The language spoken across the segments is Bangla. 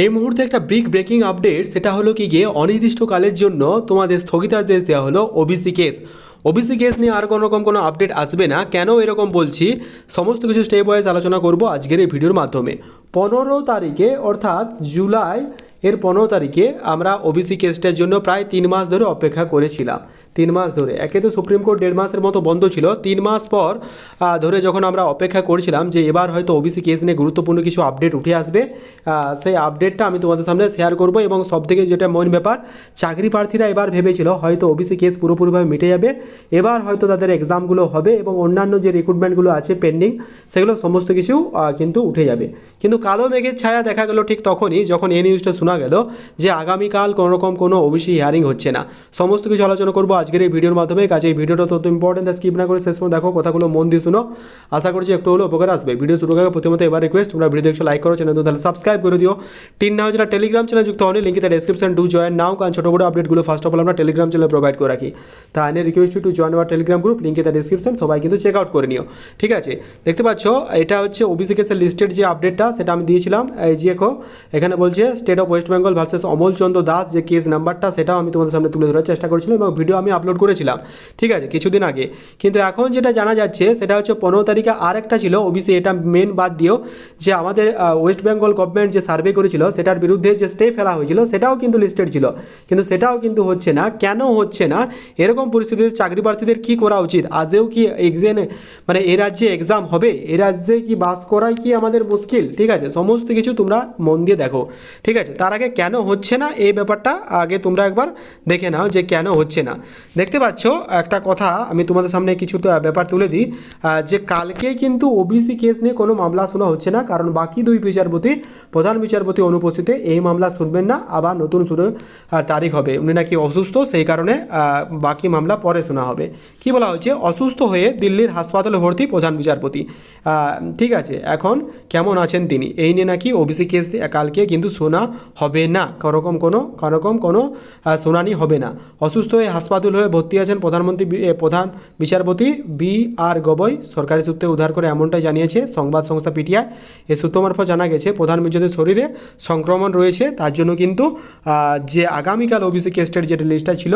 এই মুহূর্তে একটা বিগ ব্রেকিং আপডেট সেটা হলো কি গিয়ে অনির্দিষ্টকালের জন্য তোমাদের স্থগিতাদেশ দেওয়া হলো ওবিসি কেস ওবিসি কেস নিয়ে আর কোনো রকম কোনো আপডেট আসবে না। কেন এরকম বলছি? সমস্ত কিছু স্টেপ ওয়াইজ আলোচনা করব আজকের এই ভিডিওর মাধ্যমে। পনেরো তারিখে, অর্থাৎ জুলাই এর পনেরো তারিখে আমরা ওবিসি কেসটার জন্য প্রায় তিন মাস ধরে অপেক্ষা করেছিলাম। তিন মাস ধরে। একে তো সুপ্রিম কোর্ট দেড় মাসের মতো বন্ধ ছিল। তিন মাস পর ধরে যখন আমরা অপেক্ষা করছিলাম যে এবার হয়তো ওবিসি কেস নিয়ে গুরুত্বপূর্ণ কিছু আপডেট উঠে আসবে সেই আপডেটটা আমি তোমাদের সামনে শেয়ার করব এবং সবথেকে যেটা মেন ব্যাপার, চাকরি প্রার্থীরা এবার ভেবেছিল হয়তো ওবিসি কেস পুরোপুরিভাবে মিটে যাবে। এবার হয়তো তাদের এক্সামগুলো হবে এবং অন্যান্য যে রিক্রুটমেন্টগুলো আছে পেন্ডিং সেগুলো সমস্ত কিছু কিন্তু উঠে যাবে। কিন্তু কালো মেঘের ছায়া দেখা গেল ঠিক তখনই যখন এই নিউজটা শোনা গেল যে আগামীকাল কোনোরকম কোনো ওবিসি হিয়ারিং হচ্ছে না। সমস্ত কিছু আলোচনা করব আজকের এই ভিডিওর মাধ্যমে কাজে এই ভিডিওটা তত ইম্পর্টেন্ট স্কিপ না করে শেষ পর্যন্ত দেখো কথাগুলো মন দিয়ে শুনো। আশা করছি একটু হলো উপকার আসবে। ভিডিও শুরু করার প্রথমত এবার রিকোয়েস্ট তোমরা ভিডিও দেখছ লাইক করো চ্যানেল তাহলে সাবস্ক্রাইব করে দিও। তিন নাও যারা টেলিগ্রাম চ্যানেল যুক্ত হয়নি লিঙ্কে তার ডেসক্রিপশন ডু জয়েন নাও, কারণ ছোটো বড় আপডেটগুলো ফার্স্ট অফ অল আমরা টেলিগ্রাম চ্যানেল প্রোভাইড করে রাখি। তা আইনে request to join our Telegram group লিঙ্কে তার ডেসক্রিপশন সবাই কিন্তু চেক আউট করে নিও। ঠিক আছে? দেখতে পাচ্ছ, এটা হচ্ছে ওবিসি কেসের লিস্টেড যে আপডেটটা সেটা আমি দিয়েছিলাম। এই যে এখানে বলছে state of West Bengal versus Amal Chandra Das যে কেস নাম্বারটা সেটাও আমি তোমাদের সামনে তুলে ধরার চেষ্টা করেছিলাম এবং ভিডিও আমি আপলোড করেছিলাম। ঠিক আছে, কিছুদিন আগে। কিন্তু এখন যেটা জানা যাচ্ছে, সেটা হচ্ছে পনেরো তারিখে আর একটা ছিল ওবিসি এটা মেন বাদ দিয়েও, যে আমাদের ওয়েস্ট বেঙ্গল গভর্নমেন্ট যে সার্ভে করেছিল, সেটার বিরুদ্ধে যে স্টে ফেলা হয়েছিল, সেটাও কিন্তু লিস্টেড ছিল। কিন্তু সেটাও কিন্তু হচ্ছে না। কেন হচ্ছে না? এরকম পরিস্থিতিতে চাকরি প্রার্থীদের কী করা উচিত? আজও কি এক্সামে মানে এ রাজ্যে এক্সাম হবে? এ রাজ্যে কি বাস করাই কি আমাদের মুশকিল? ঠিক আছে, সমস্ত কিছু তোমরা মন দিয়ে দেখো। ঠিক আছে, তার আগে কেন হচ্ছে না? এই ব্যাপারটা আগে তোমরা একবার দেখে নাও যে কেন হচ্ছে না। দেখতে পাচ্ছ, একটা কথা আমি তোমাদের সামনে কিছু ব্যাপার তুলে দিই। যে কালকে কিন্তু ওবিসি কেস নিয়ে কোনো মামলা শোনা হচ্ছে না, কারণ বাকি দুই বিচারপতি, প্রধান বিচারপতি অনুপস্থিতিতে এই মামলা শুনবেন না, আবার নতুন শুরু তারিখ হবে। উনি নাকি অসুস্থ, সেই কারণে বাকি মামলা পরে শোনা হবে। কি বলা হচ্ছে অসুস্থ হয়ে দিল্লির হাসপাতালে ভর্তি প্রধান বিচারপতি। ঠিক আছে, এখন কেমন আছেন তিনি? এই নিয়ে নাকি ওবিসি কেস কালকে কিন্তু শোনা হবে না। কোনোরকম কোনো কোনোরকম কোনো শুনানি হবে না। অসুস্থ হয়ে হাসপাতাল হয়ে ভর্তি আছেন প্রধানমন্ত্রী প্রধান বিচারপতি বি আর গগৈ সরকারি সূত্রে উদ্ধার করে এমনটাই জানিয়েছে সংবাদ সংস্থা পিটিআই। এ সূত্র মারফত জানা গেছে, প্রধান বিচারপতির শরীরে সংক্রমণ রয়েছে। তার জন্য কিন্তু যে আগামীকাল ওবিসি কেস্টের যে লিস্টটা ছিল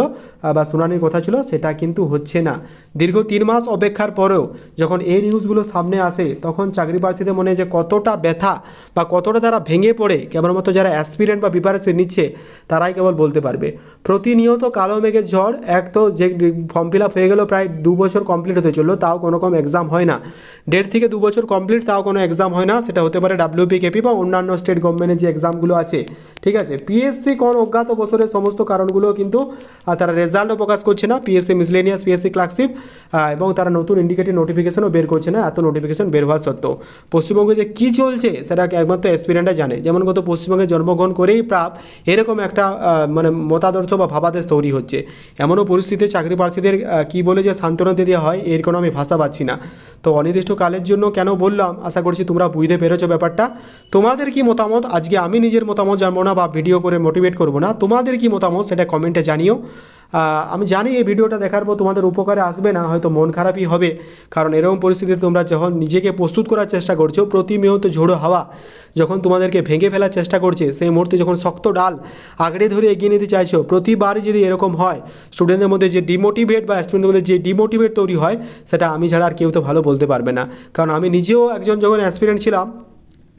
বা শুনানির কথা ছিল, সেটা কিন্তু হচ্ছে না। দীর্ঘ তিন মাস অপেক্ষার পরেও যখন এই নিউজগুলো সামনে আসে, তখন চাকরি প্রার্থীদের মনে যে কতটা ব্যথা বা কতটা তারা ভেঙে পড়ে কেবলমাত্র যারা অ্যাসপিরেন্ট বা প্রিপারেশন নিচ্ছে, তারাই কেবল বলতে পারবে। প্রতিনিয়ত কালো মেঘের ঝড় এক তো যে ফর্ম ফিল আপ হয়ে গেল প্রায় দু বছর কমপ্লিট হতে চলল, তাও কোনো রকম এক্সাম হয় না। দেড় থেকে দু বছর কমপ্লিট তাও কোনো এক্সাম হয় না। সেটা হতে পারে ডাব্লিউপি কেপি বা অন্যান্য স্টেট গভর্নমেন্টের যে এক্সামগুলো আছে। ঠিক আছে? পিএসসি কোন অজ্ঞাত বছরের সমস্ত কারণগুলো কিন্তু তারা রেজাল্টও প্রকাশ করছে না। পিএসসি মিসলেনিয়াস পিএসসি ক্লার্কশিপ এবং তারা নতুন ইন্ডিকেটিভ নোটিফিকেশনও বের করছে না। এত নোটিফিকেশন বের হওয়া সত্ত্বেও। পশ্চিমবঙ্গে যে কী চলছে, সেটা একমাত্র এক্সপিরিয়েন্টরা জানে। যেমন গত পশ্চিমবঙ্গে জন্মগ্রহণ করেই প্রাপ এরকম একটা মানে মতাদর্শ বা ভাবাদেশ তৈরি হচ্ছে। এমনও পরিস্থিতিতে চাকরি প্রার্থীদের কী বলে যে সান্ত্বনা দিতে হয়, এর কোনো আমি ভাষা পাচ্ছি না। তো অনির্দিষ্টকালের জন্য কেন বললাম, আশা করছি তোমরা বুঝতে পেরেছ ব্যাপারটা। তোমাদের কি মতামত? আজকে আমি নিজের মতামত জানব না বা ভিডিও করে মোটিভেট করব না। তোমাদের কি মতামত সেটা কমেন্টে জানিও। আমি জানি এই ভিডিওটা দেখার পর তোমাদের উপকারে আসবে না, হয়তো মন খারাপই হবে। কারণ এরকম পরিস্থিতিতে তোমরা যখন নিজেকে প্রস্তুত করার চেষ্টা করছ প্রতিনিয়ত ঝোড়ো হাওয়া যখন তোমাদেরকে ভেঙে ফেলার চেষ্টা করছে, সেই মুহূর্তে যখন শক্ত ডাল আগড়ে ধরে এগিয়ে নিতে চাইছো, প্রতিবারই যদি এরকম হয় স্টুডেন্টের মধ্যে যে ডিমোটিভেট বা স্টুডেন্টের মধ্যে যে ডিমোটিভেট তৈরি হয়, সেটা আমি ছাড়া আর কেউ তো ভালো বলতে পারবে না। কারণ আমি নিজেও একজন যখন অ্যাসপিরেন্ট ছিলাম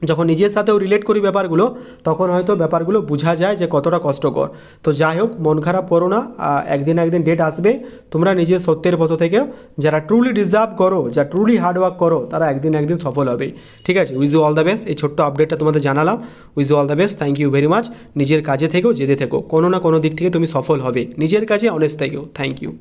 যখন নিজের সাথেও রিলেট করি ব্যাপারগুলো, তখন হয়তো ব্যাপারগুলো বোঝা যায় যে কতটা কষ্টকর। তো যাই হোক, মন খারাপ করো না একদিন একদিন ডেট আসবে। তোমরা নিজের সত্যের পথ থেকেও যারা ট্রুলি ডিজার্ভ করো যা ট্রুলি হার্ডওয়ার্ক করো, তারা একদিন একদিন সফল হবে। ঠিক আছে? উইজ অল দ্য বেস্ট এই ছোট্ট আপডেটটা তোমাদের জানালাম। Wish all the best thank you very much নিজের কাজে থেকেও যেতে থেকো। কোনো না কোনো দিক থেকে তুমি সফল হবে। নিজের কাজে অনেস্ট থেকেও। Thank you